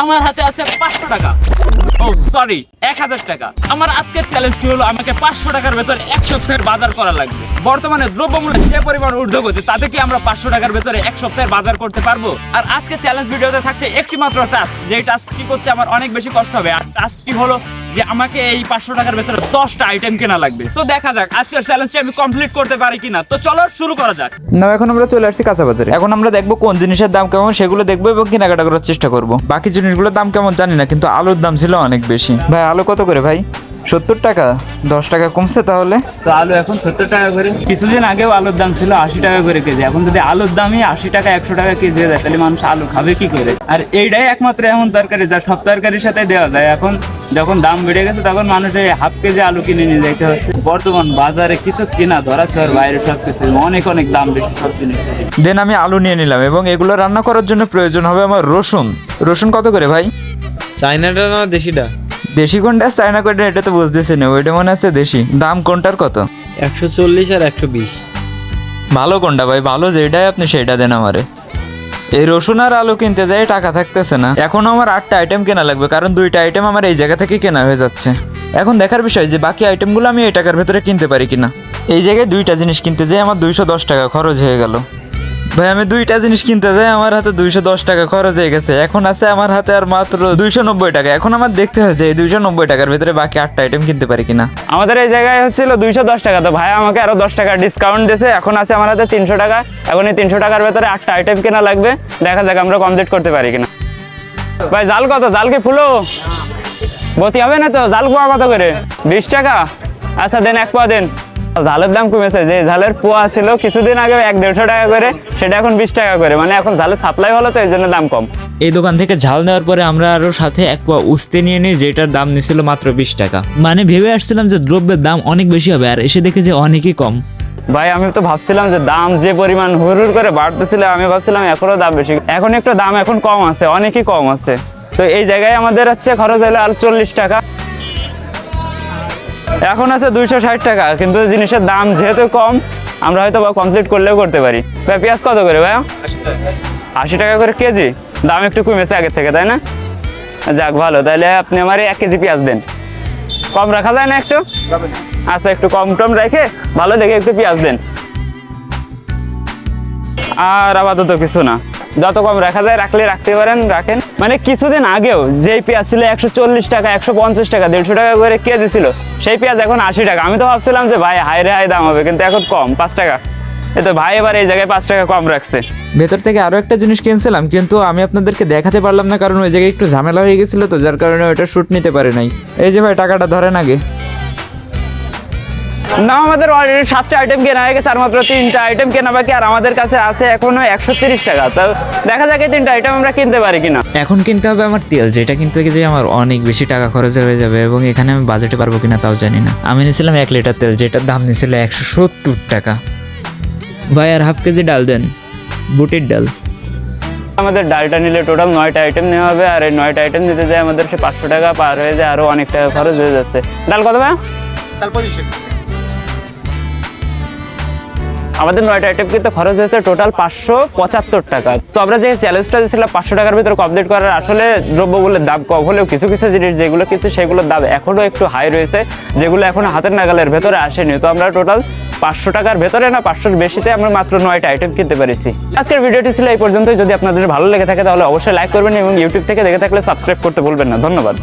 আমার হাতে আছে পাঁচশো টাকা। ও সরি এক হাজার টাকা। আমার আজকের চ্যালেঞ্জটি হলো আমাকে পাঁচশো টাকার ভেতরে এক সপ্তাহের বাজার করা লাগবে। বর্তমানে দ্রব্যমূল্য যে পরিমাণ ঊর্ধ্বগতি, তাতে কি আমরা পাঁচশো টাকার ভেতরে এক সপ্তাহের বাজার করতে পারব? আর আজকে চ্যালেঞ্জ ভিডিওতে থাকছে একটি মাত্র টাস্ক যেই টাস্কটি করতে আমার অনেক বেশি কষ্ট হবে। আর টাস্কটি হলো যে আমাকে এই পাঁচশো টাকার ভেতরে দশটা আইটেম কেনা লাগবে। তো দেখা যাক আজকের চ্যালেঞ্জটি আমি কমপ্লিট করতে পারি কিনা। তো চলো শুরু করা যাক। না এখন আমরা চলে আসছি কাঁচা বাজারে। এখন আমরা দেখব কোন জিনিসের দাম কেমন সেগুলো দেখব এবং কেনাকাটা করার চেষ্টা করব। বাকি জিনিসগুলোর দাম কেমন জানি না কিন্তু আলুর দাম ছিল অনেক বেশি। ভাই আলু কত করে ভাই? সত্তর টাকা? দশ টাকা কমছে তাহলে? তো আলু এখন সত্তর টাকা করে। কিছুদিন আগেও আলুর দাম ছিল আশি টাকা করে কেজি। এখন যদি আলুর দামই আশি টাকা একশো টাকা কেজি হয়ে যায় তাহলে মানুষ আলু খাবে কি করে? আর এইটাই একমাত্র এমন তরকারি যা সব তরকারির সাথে দেওয়া যায়। এখন যখন দাম বেড়ে গেছে তখন মানুষ এই হাফ কেজি আলু কিনে নিয়ে যাইতে হচ্ছে। বর্তমান বাজারে কিছু কিনা ধরা ছোঁয়ার বাইরে সব কিছু অনেক অনেক দাম বেশি সব জিনিসের দেন আমি আলু নিয়ে নিলাম এবং এগুলো রান্না করার জন্য প্রয়োজন হবে আমার রসুন। রসুন কত করে ভাই? চাইনাটা না দেশিটা? দেশি কোনটা? চায়না কোনটা? এটা তো বুঝতেছি না ওইটা মনে আছে দেশি। দাম কোনটার কত? একশো চল্লিশ আর একশো বিশ। ভালো কোনটা ভাই? ভালো যেটাই আপনি সেটা দেন আমারে। এই রসুন আর আলু কিনতে যাই, টাকা থাকতেছে না। এখন আমার আটটা আইটেম কেনা লাগবে, কারণ দুইটা আইটেম আমার এই জায়গা থেকে কেনা হয়ে যাচ্ছে। এখন দেখার বিষয় যে বাকি আইটেমগুলো আমি এই টাকার ভেতরে কিনতে পারি কিনা। এই জায়গায় দুইটা জিনিস কিনতে যাই আমার দুইশো দশ টাকা খরচ হয়ে গেল। ভাই, আমি দুইটা জিনিস কিনতে যাই, আমার হাতে দুইশো দশ টাকা খরচ হয়ে গেছে। এখন আছে আমার হাতে আর মাত্র দুইশো নব্বই টাকা। এখন আমার দেখতে হয়েছে এই দুইশো নব্বই টাকার ভেতরে বাকি আটটা আইটেম কিনতে পারি কিনা। আমাদের এই জায়গায় হচ্ছিল দুইশো দশ টাকা। তো ভাই, আমাকে আরও দশ টাকা ডিসকাউন্ট দিয়েছে। এখন আছে আমার হাতে তিনশো টাকা। এখন এই তিনশো টাকার ভেতরে আটটা আইটেম কেনা লাগবে। দেখা যাক আমরা কমপ্লিট করতে পারি কিনা। ভাই, জাল কত? জাল কি ফুলো? বতি হবে না তো? জাল পোয়া কত করে? বিশ টাকা? আচ্ছা দেন এক পোয়া দেন। ঝালের দাম কমেছে। যে ঝালের পোয়া ছিল কিছুদিন আগে এক দেড়শো টাকা করে সেটা এখন বিশ টাকা করে। মানে এখন ঝালের সাপ্লাই হলো তো এই জন্য দাম কম। এই দোকান থেকে ঝাল নেওয়ার পরে আমরা আরও সাথে এক পোয়া উস্তে নিয়ে নিই যেটার দাম নিয়েছিল মাত্র বিশ টাকা। মানে ভেবে আসছিলাম যে দ্রব্যের দাম অনেক বেশি হবে আর এসে দেখে যে অনেকই কম। ভাই আমি তো ভাবছিলাম যে দাম যে পরিমাণ হুর হুর করে বাড়তেছিল আমি ভাবছিলাম এখনও দাম বেশি। এখন একটু দাম এখন কম আছে অনেকই কম আছে। তো এই জায়গায় আমাদের হচ্ছে খরচ হলো আর চল্লিশ টাকা। এখন আছে দুইশো ষাট টাকা, কিন্তু জিনিসের দাম যেহেতু কম, আমরা হয়তো বা কমপ্লিট করলেও করতে পারি। ভাই, পেঁয়াজ কত করে ভাই আশি টাকা করে কেজি? দাম একটু কমেছে আগের থেকে, তাই না? যাক, ভালো। তাহলে আপনি আমার এক কেজি পেঁয়াজ দেন। কম রাখা যায় না একটু? আচ্ছা একটু কম টম রেখে ভালো দেখে একটু পেঁয়াজ দেন। আর আপাতত কিছু না। যত কম রাখা যায়, রাখলে রাখতে পারেন, রাখেন। মানে কিছুদিন আগেও যেই পেঁয়াজ ছিল একশো চল্লিশ টাকা, একশো পঞ্চাশ টাকা, দেড়শো টাকা করে কেজি ছিল সেই পেঁয়াজ এখন আশি টাকা। আমি তো ভাবছিলাম যে, ভাই হাই রে হাই দাম হবে। কিন্তু এখন কম, পাঁচ টাকা। এতো ভাই এবার এই জায়গায় পাঁচ টাকা কম রাখছে। ভেতর থেকে আরও একটা জিনিস কিনছিলাম, কিন্তু আমি আপনাদেরকে দেখাতে পারলাম না, কারণ ওই জায়গায় একটু ঝামেলা হয়ে গেছিল তো, যার কারণে ওটা শ্যুট নিতে পারে নাই। এই যে ভাই, টাকাটা ধরেন আগে। না আমাদের অলরেডি সাতটা আইটেম কেনা হয়ে গেছে আর মাত্র তিনটা আইটেম কেনা বাকি আর আমাদের কাছে আছে এখনও একশো তিরিশ টাকা। তো দেখা যাক এই তিনটা আইটেম আমরা কিনতে পারি কিনা। এখন কিনতে হবে আমার তেল যেটা কিনতে গিয়ে আমার অনেক বেশি টাকা খরচ হয়ে যাবে এবং এখানে আমি বাজেটে পারব কিনা তাও জানি না। আমি নিয়েছিলাম এক লিটার তেল যেটার দাম নিয়েছিল একশো সত্তর টাকা। ভাই আর হাফ কেজি ডাল দেন বুটের ডাল। আমাদের ডালটা নিলে টোটাল নয়টা আইটেম নেওয়া হবে আর এই নয়টা আইটেম নিতে যায় আমাদের সে পাঁচশো টাকা পার হয়ে যায় আরও অনেক টাকা খরচ হয়ে যাচ্ছে। ডাল কত ভাই? আমাদের নয়টা আইটেম কিন্তু খরচ হয়েছে টোটাল পাঁচশো পঁচাত্তর টাকা। তো আমরা যে চ্যালেঞ্জটা দিয়েছিলাম পাঁচশো টাকার ভিতরে কমপ্লিট করার, আসলে দ্রব্যগুলোর দাম কম হলেও কিছু কিছু জিনিস যেগুলো কিন্তু সেগুলোর দাম এখনও একটু হাই রয়েছে, যেগুলো এখন হাতের নাগালের ভেতরে আসেনি। তো আমরা টোটাল পাঁচশো টাকার ভেতরে না পাঁচশোর বেশিতে আমরা মাত্র নয়টা আইটেম কিনতে পেরেছি। আজকের ভিডিওটি ছিল এই পর্যন্তই। যদি আপনাদের ভালো লেগে থাকে তাহলে অবশ্যই লাইক করবেন এবং ইউটিউব থেকে দেখে থাকলে সাবস্ক্রাইব করতে ভুলবেন না। ধন্যবাদ।